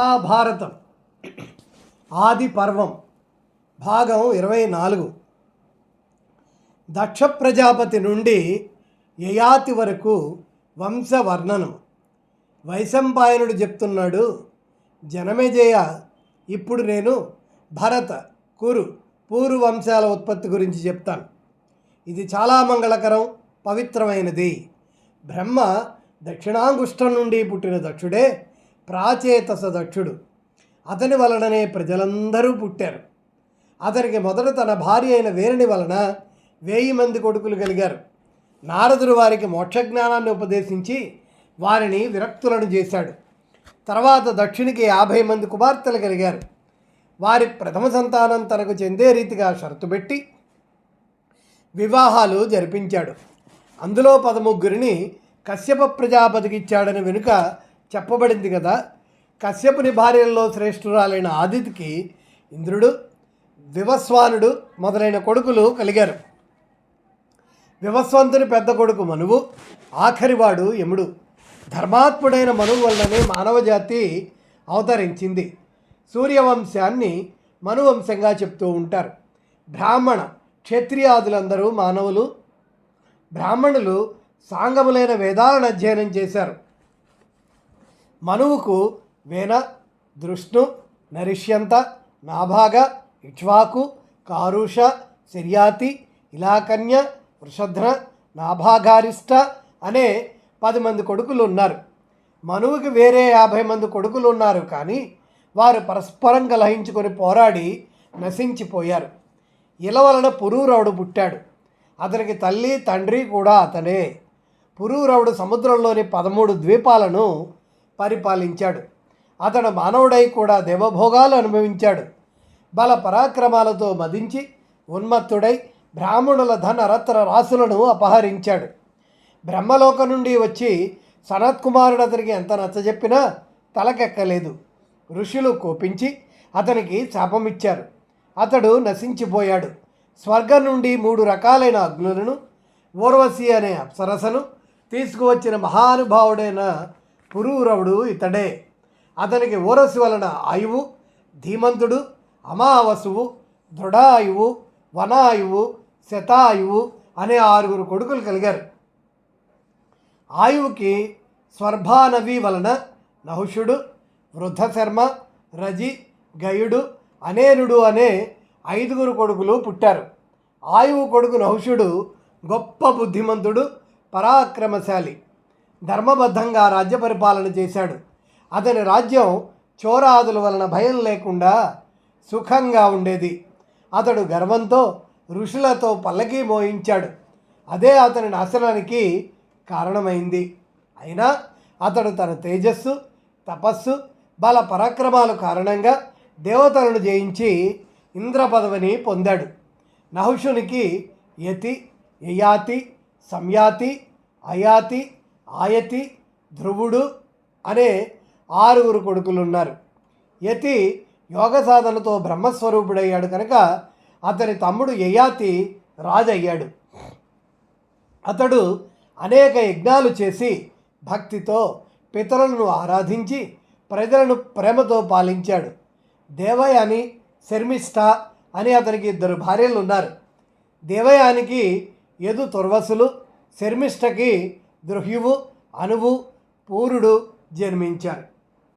మహాభారతం. ఆది పర్వం. భాగం ఇరవై నాలుగు. దక్ష ప్రజాపతి నుండి యయాతి వరకు వంశవర్ణనం. వైశంపాయనుడు చెప్తున్నాడు జనమేజయ ఇప్పుడు నేను భరత కురు పూర్వ వంశాల ఉత్పత్తి గురించి చెప్తాను. ఇది చాలా మంగళకరం పవిత్రమైనది. బ్రహ్మ దక్షిణాంగుష్టం నుండి పుట్టిన దక్షుడే ప్రాచేతస దక్షుడు అతని వలననే ప్రజలందరూ పుట్టారు. అతనికి మొదట తన భార్య అయిన వేరుని వలన వెయ్యి మంది కొడుకులు కలిగారు. నారదుడు వారికి మోక్షజ్ఞానాన్ని ఉపదేశించి వారిని విరక్తులను చేశాడు. తర్వాత దక్షిణికి యాభై మంది కుమార్తెలు కలిగారు. వారి ప్రథమ సంతానం తనకు చెందే రీతిగా షరతు పెట్టి వివాహాలు జరిపించాడు. అందులో పదముగ్గురిని కశ్యప ప్రజాపతికిచ్చాడని వెనుక చెప్పబడింది కదా. కశ్యపుని భార్యల్లో శ్రేష్ఠురాలైన ఆదితికి ఇంద్రుడు వివస్వానుడు మొదలైన కొడుకులు కలిగారు. వివస్వంతుని పెద్ద కొడుకు మనువు ఆఖరివాడు యముడు. ధర్మాత్ముడైన మనువు వల్లనే మానవజాతి అవతరించింది. సూర్యవంశాన్ని మనువంశంగా చెప్తూ ఉంటారు. బ్రాహ్మణ క్షత్రియాదులందరూ మానవులు. బ్రాహ్మణులు సాంగములైన వేదాలను అధ్యయనం చేశారు. మనువుకు వేన దృష్ణు నరిష్యంత నాభాగ ఇక్ష్వాకు కారుష శర్యాతి ఇలాకన్య వృషధ్ర నాభాగారిష్ట అనే పది మంది కొడుకులు ఉన్నారు మనువుకి వేరే యాభై మంది కొడుకులు ఉన్నారు కానీ వారు పరస్పరం కలహించుకొని పోరాడి నశించిపోయారు. ఇలవలన పురూరవుడు పుట్టాడు. అతనికి తల్లి తండ్రి కూడా అతనే. పురూరవుడు సముద్రంలోని పదమూడు ద్వీపాలను పరిపాలించాడు. అతడు మానవుడై కూడా దేవభోగాలు అనుభవించాడు. బల పరాక్రమాలతో మదించి ఉన్మత్తుడై బ్రాహ్మణుల ధన రత్న రాసులను అపహరించాడు. బ్రహ్మలోక నుండి వచ్చి సనత్కుమారుడు అతనికి ఎంత నచ్చజెప్పినా తలకెక్కలేదు. ఋషులు కోపించి అతనికి శాపమిచ్చారు. అతడు నశించిపోయాడు. స్వర్గం నుండి మూడు రకాలైన అగ్నులను ఊర్వశి అనే అప్సరసను తీసుకువచ్చిన మహానుభావుడైన పురూరవుడు ఇతడే. అతనికి ఊరసి వలన ఆయువు ధీమంతుడు అమావసువు దృఢాయువు వనాయువు శతాయువు అనే ఆరుగురు కొడుకులు కలిగారు. ఆయువుకి స్వర్భానవి వలన నహుషుడు వృద్ధశర్మ రజి గయుడు అనేనుడు అనే ఐదుగురు కొడుకులు పుట్టారు. ఆయువు కొడుకు నహుషుడు గొప్ప బుద్ధిమంతుడు పరాక్రమశాలి. ధర్మబద్ధంగా రాజ్య పరిపాలన చేశాడు. అతని రాజ్యం చోరాదుల వలన భయం లేకుండా సుఖంగా ఉండేది. అతడు గర్వంతో ఋషులతో పల్లకి మోయించాడు. అదే అతని నాశనానికి కారణమైంది. అయినా అతడు తన తేజస్సు తపస్సు బల పరాక్రమాల కారణంగా దేవతలను జయించి ఇంద్ర పదవిని పొందాడు. నహుషునికి యతి యయాతి సంయాతి అయాతి ఆయతి ధ్రువుడు అనే ఆరుగురు కొడుకులు ఉన్నారు యతి యోగ సాధనతో బ్రహ్మస్వరూపుడయ్యాడు కనుక అతని తమ్ముడు యయాతి రాజయ్యాడు. అతడు అనేక యజ్ఞాలు చేసి భక్తితో పితరులను ఆరాధించి ప్రజలను ప్రేమతో పాలించాడు. దేవయాని శర్మిష్ట అని అతనికి ఇద్దరు భార్యలు ఉన్నారు దేవయానికి యదు తుర్వసులు శర్మిష్టకి దృహ్యువు అనువు పూరుడు జన్మించారు.